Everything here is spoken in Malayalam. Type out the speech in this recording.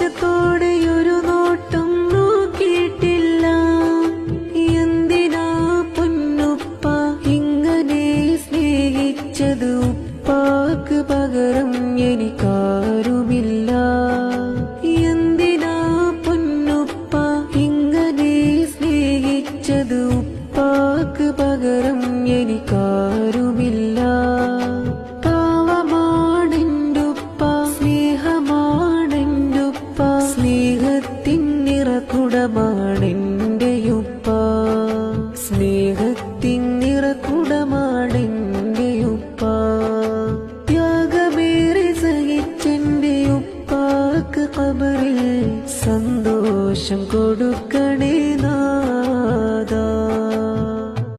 ദേഷ്യത്തോടെ ഒരു നോട്ടം നോക്കിയിട്ടില്ല. എന്തിനാ പൊന്നുപ്പ ഇങ്ങനെ സ്നേഹിച്ചത് ഉപ്പാക്ക് പകരം എനിക്കാരുമില്ല നിറകുടമാണെന്റെയുപ്പ സ്നേഹത്തിൻ നിറകുടമാണെന്റെയുപ്പ ത്യാഗമേറെ സഹിച്ചെന്റെ ഉപ്പാക്ക് കബറിൽ സന്തോഷം കൊടുക്കണേ നാ.